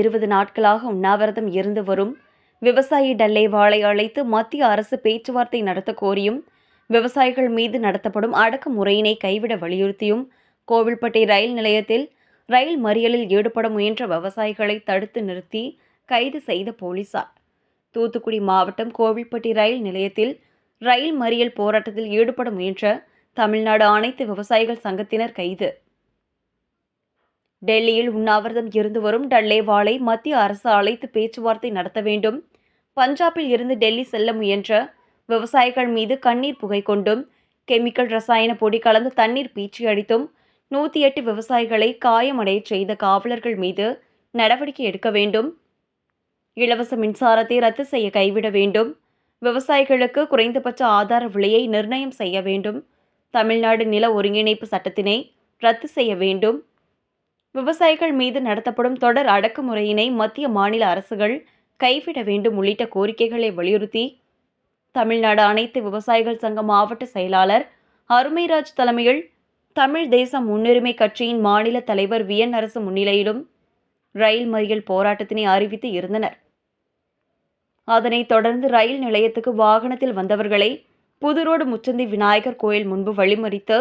இருபது நாட்களாக உண்ணாவிரதம் இருந்து வரும் விவசாயி டல்லேவாளை அழைத்து மத்திய அரசு பேச்சுவார்த்தை நடத்த கோரியும் விவசாயிகள் மீது நடத்தப்படும் அடக்குமுறையினை கைவிட வலியுறுத்தியும் கோவில்பட்டி ரயில் நிலையத்தில் ரயில் மறியலில் ஈடுபட முயன்ற விவசாயிகளை தடுத்து நிறுத்தி கைது செய்த போலீசார். தூத்துக்குடி மாவட்டம் கோவில்பட்டி ரயில் நிலையத்தில் ரயில் மறியல் போராட்டத்தில் ஈடுபட முயன்ற தமிழ்நாடு அனைத்து விவசாயிகள் சங்கத்தினர் கைது. டெல்லியில் உண்ணாவிரதம் இருந்து வரும் டல்லேவாலை மத்திய அரசு அழைத்து பேச்சுவார்த்தை நடத்த வேண்டும். பஞ்சாபில் இருந்து டெல்லி செல்ல முயன்ற விவசாயிகள் மீது கண்ணீர் புகை கொண்டும் கெமிக்கல் ரசாயன பொடி கலந்து தண்ணீர் பீச்சி அடித்தும் நூற்றி எட்டு விவசாயிகளை காயமடையச் செய்த காவலர்கள் மீது நடவடிக்கை எடுக்க வேண்டும். இலவச மின்சாரத்தை ரத்து செய்ய கைவிட வேண்டும். விவசாயிகளுக்கு குறைந்தபட்ச ஆதார விலையை நிர்ணயம் செய்ய வேண்டும். தமிழ்நாடு நில ஒருங்கிணைப்பு சட்டத்தினை ரத்து செய்ய வேண்டும். விவசாயிகள் மீது நடத்தப்படும் தொடர் அடக்குமுறையினை மத்திய மாநில அரசுகள் கைவிட வேண்டும் உள்ளிட்ட கோரிக்கைகளை வலியுறுத்தி தமிழ்நாடு அனைத்து விவசாயிகள் சங்க மாவட்ட செயலாளர் அருமைராஜ் தலைமையில் தமிழ் தேசம் முன்னுரிமை கட்சியின் மாநில தலைவர் வி. என். அரசு முன்னிலையிலும் ரயில் மறியல் போராட்டத்தினை அறிவித்து இருந்தனர். அதனைத் தொடர்ந்து ரயில் நிலையத்துக்கு வாகனத்தில் வந்தவர்களை புதுரோடு முச்சந்தி விநாயகர் கோயில் முன்பு வழிமறித்து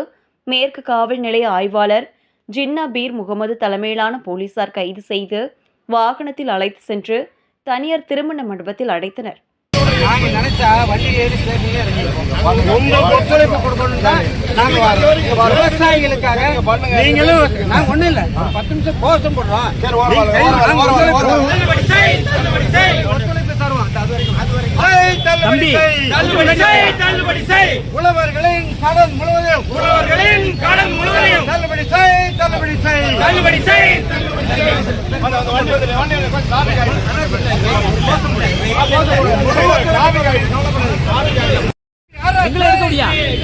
மேற்கு காவல் நிலைய ஆய்வாளர் ஜின்னா பீர் முகமது தலைமையிலான போலீசார் கைது செய்து வாகனத்தில் அழைத்து சென்று தனியார் திருமண மண்டபத்தில் அடைத்தனர். விவசாயிகளுக்காக நீங்களும் இல்ல. பத்து நிமிஷம் கோஷம் போடுறோம். தருவோம் அது வரைக்கும் தள்ளுபடி செய் உழவர்களின் கடன் முழுவதும் உழவர்களின் கடன் முழுவதையும். தள்ளுபடி செய் தள்ளுபடி செய் தள்ளுபடி செய்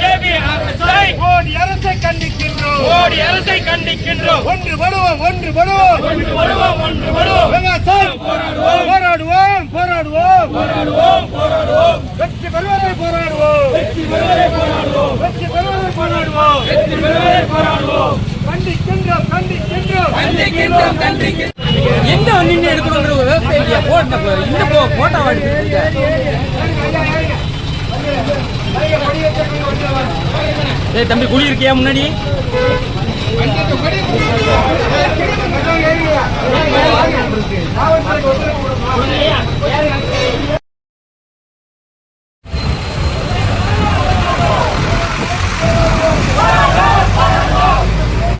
ஏபி அரசை கண்டிக்கின்றோம். மோடி அரசை கண்டிக்கின்றோம். ஒன்று படுவோம் ஒன்று படுவோம். ஒன்று வருவோம் ஒன்று வருவோம் விவசாயம் போராடுவோம் போராடுவோம் போராடுவோம் போராடுவோம் வெற்றி பெறுவதை போராடுவோம். வெற்றி பெறுவதை போராடுவோம். வெற்றி பெறுவதை போராடுவோம். வெற்றி பெறுவதை போராடுவோம். கண்டிக்கின்றோம் கண்டிக்கின்றோம் கண்டிக்கின்றோம் கண்டிக்கின்றோம் எந்த நின்று எடுக்கணுங்கிற ஒரு விவசாயம் இல்லையா? போட்ட இந்த போ போட்டோ எடுத்துருக்க ஏய் தம்பி குழி இருக்கியா முன்னாடி.